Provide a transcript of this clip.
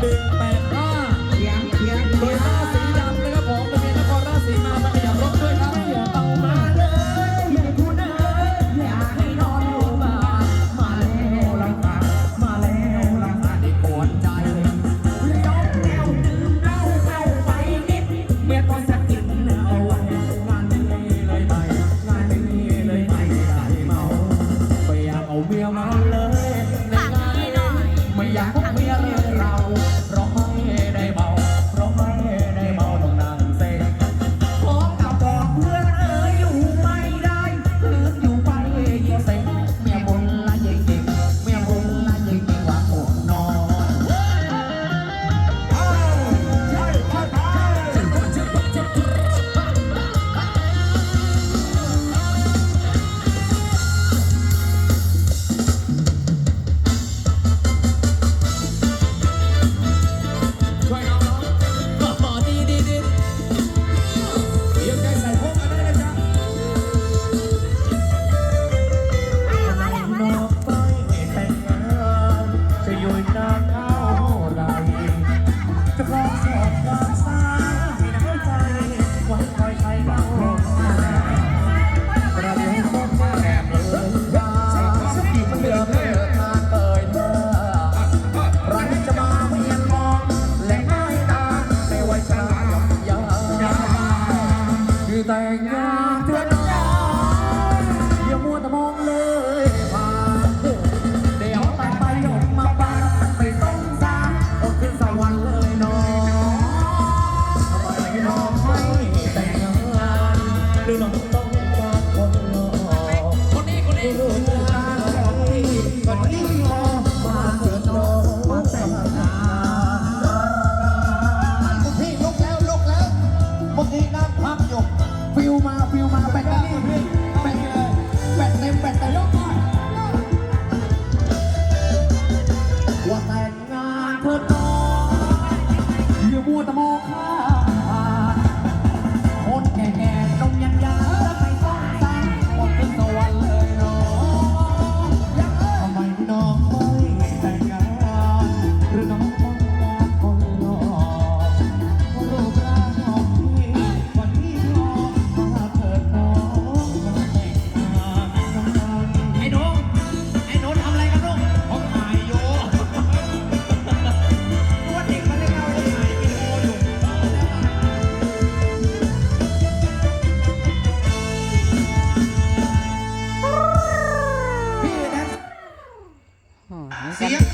bang bang. แต่งงานเถิดน้องอย่ามัวแต่มองเลยเดี๋ยวตายไปหยกมาบ้านไม่ต้องสาออกขึ้นสวรรค์เลยน้องทำไมน้องไม่แต่งงานหรือน้อต้องการคนหล่อคนนี้คนนี้ เธอน้อยอย่ามัวแต่มองข้า เสียง